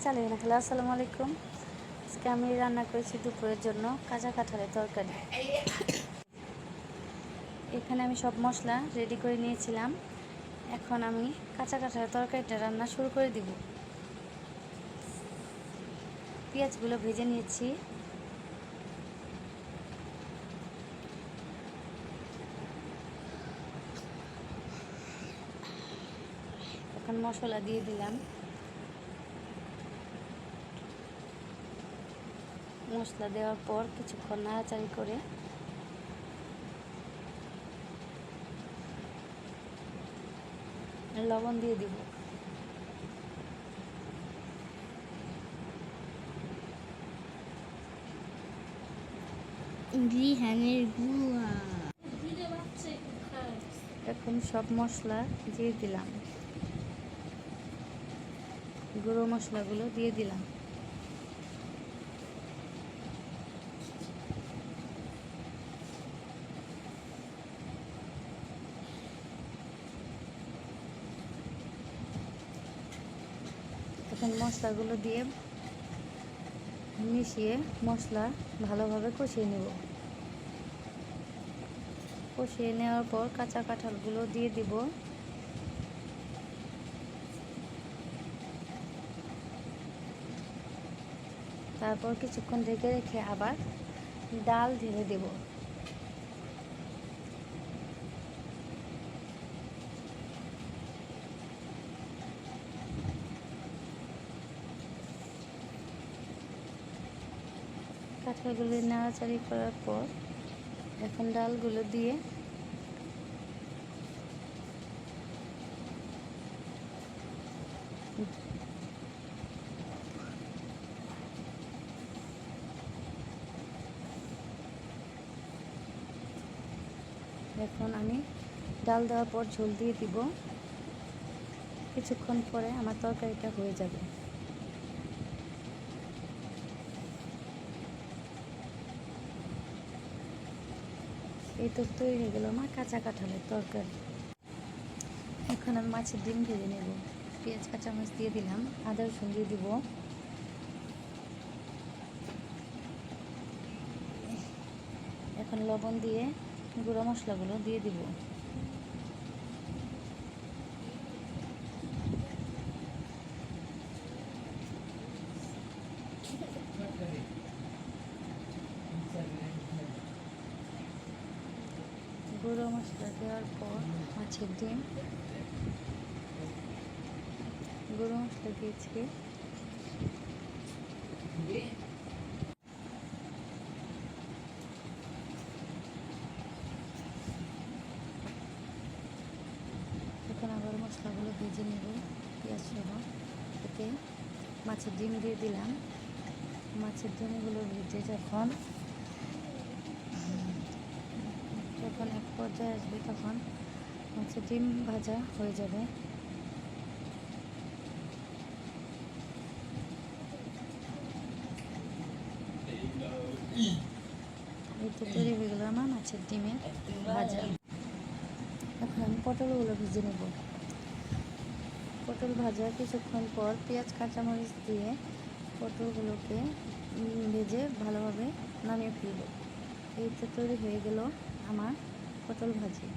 চালে না হ্যালো, আসসালামু আলাইকুম। আজকে আমি রান্না করেছি দুপুরের জন্য কাঁচা কাঁঠালের তরকারি। এখানে আমি সব মশলা রেডি করে নিয়েছিলাম। এখন আমি কাঁচা কাঁঠালের তরকারিটা রান্না শুরু করে দিব। পেঁয়াজগুলো ভেজে নিয়েছি। এখন মশলা দিয়ে দিলাম। মশলা দেওয়ার পর কিছুক্ষণ নাড়াচাড়ি করে লবণ দিয়ে দিব। বিহানের গুয়া এখন সব মশলা দিয়ে দিলাম। গুঁড়ো মশলাগুলো দিয়ে দিলাম। এখন মশলাগুলো দিয়ে মিশিয়ে মশলা ভালোভাবে কষিয়ে নেব। কষিয়ে নেওয়ার পর কাঁচা কাঁঠালগুলো দিয়ে দিব। তারপর কিছুক্ষণ ঢেকে রেখে আবার ডাল ঢেলে দেব। কাঁঠালগুলো নাড়াচাড়ি করার পর এখন ডালগুলো দিয়ে এখন আমি ডাল দেওয়ার পর ঝোল দিয়ে দিব। কিছুক্ষণ পরে আমার তরকারিটা হয়ে যাবে। এই তো তৈরি হয়ে গেল, আমার কাঁচা কাঁঠালের তরকারি। এখন আমি মাছের ডিম ভেজে নেব। পেঁয়াজ, কাঁচামরিচ দিয়ে দিলাম, আদা, রসুন দিয়ে দিব। এখন লবণ দিয়ে গুঁড়ো মশলাগুলো দিয়ে দিব। গুঁড়ো মশলা দেওয়ার পর মাছের ডিম, গুঁড়ো মশলা দিয়েছি। এখন আবার মশলাগুলো ভেজে নেব, পেঁয়াজ সহ। এতে মাছের ডিম দিয়ে দিলাম। মাছের ডিমগুলো ভেজে যখন যখন এক পর্যায়ে আসবে তখন। মাছের ডিম ভাজা হয়ে যাবে। এই তৈরি হয়ে গেল আমার মাছের ডিমের ভাজা। এখন আমি পটলগুলো ভেজে নেব। পটল ভাজা কিছুক্ষণ পর পেঁয়াজ, কাঁচামরিচ দিয়ে পটলগুলোকে ভেজে ভালোভাবে নামিয়ে ফেলব। এই তো তৈরি হয়ে গেল আমার পটল ভাজি।